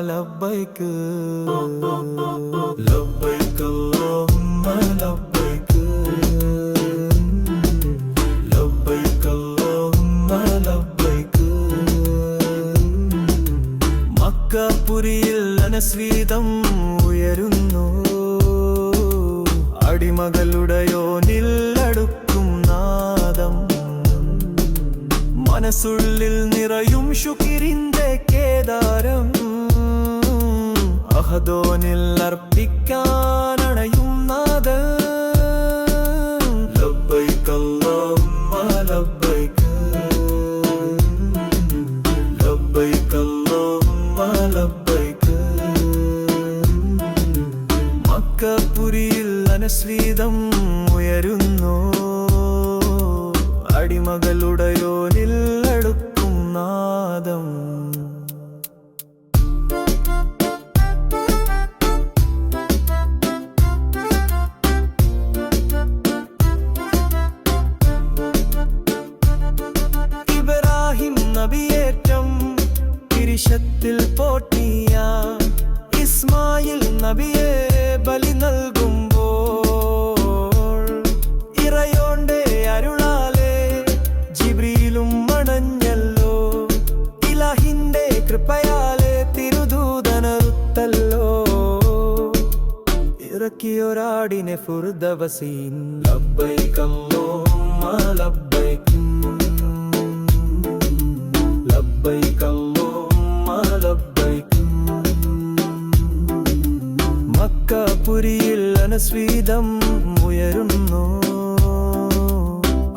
ലബൈക്ക് ലബൈക്ക് അല്ലാഹുമ്മ ലബൈക്ക് ലബൈക്ക് അല്ലാഹുമ്മ ലബൈക്ക് മക്കപുരിയിൽ അനസ്വീതം ഉയരുന്നു. അടിമകളുടെയോ നില്ലടുക്കും നാദം. മനസ്സുള്ളിൽ നിറയും ശുക്കിരിന്റെ കേദാരം. മഹദോനിൽ അർപ്പിക്കാനണയുന്നത് മക്കപ്പുരിയിൽ അനുസ്വീതം ഉയരുന്നു. അടിമകളുടെ ഉച്ചത്തിൽ പോട്ടിയ ഇസ്മായിൽ നബിയെ ബലി നൽകുമ്പോൾ ഇറയോണ്ടെ അരുളാലെ ജിബ്രിയിലും മണഞ്ഞല്ലോ ഇലഹിന്റെ കൃപയാലെ തിരുദൂതനറുത്തല്ലോ ഇറക്കിയൊരാടിനെ ഫുർദവസീൻ. ലബ്ബൈക്കല്ലോ ലബ്ബ മക്കപുരിയിൽ അനസ്വീതം ഉയരുന്നു.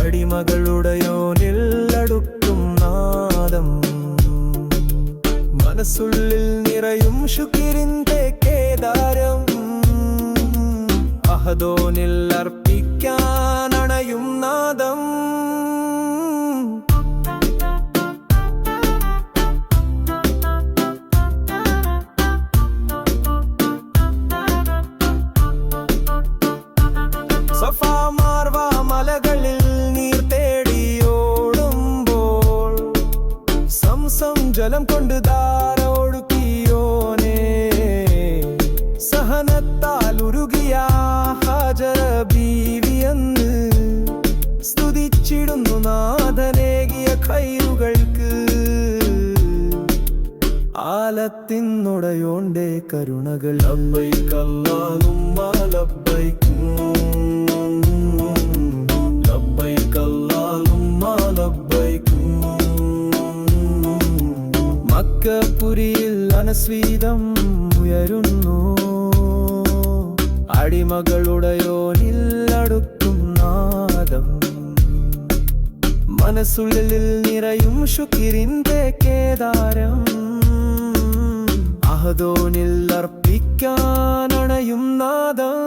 അടിമകളുടെയോ നില്ലടുക്കും നാദം. മനസ്സുള്ളിൽ നിറയും ശുക്കിരിന്റെ കേദാരം അഹദോനിൽ അർപ്പിക്കാനണയും ദിവസം ജലം കൊണ്ട് ധാര ഒഴുക്കിയോനെ. സഹനത്താൽ ഉരുകിയ ഹാജര ബീവിയെന്ന് സ്തുതിച്ചിടുന്നു നാഥനേകിയ കൈറുകൾക്ക് ആലത്തിനുടയോണ്ടേ കരുണകൾ. അമ്മയ്ക്കല്ലാലും മാലപ്പ മക്കപുരിയിൽ അനസ്വീതം ഉയരുന്നു. അടിമകളുടയോ നില്ലടുക്കും നാദം. മനസ്സുള്ളിൽ നിറയും ശുക്കിരിന്റെ കേദാരം അഹദോനിൽ അർപ്പിക്കാനണയും നാദം.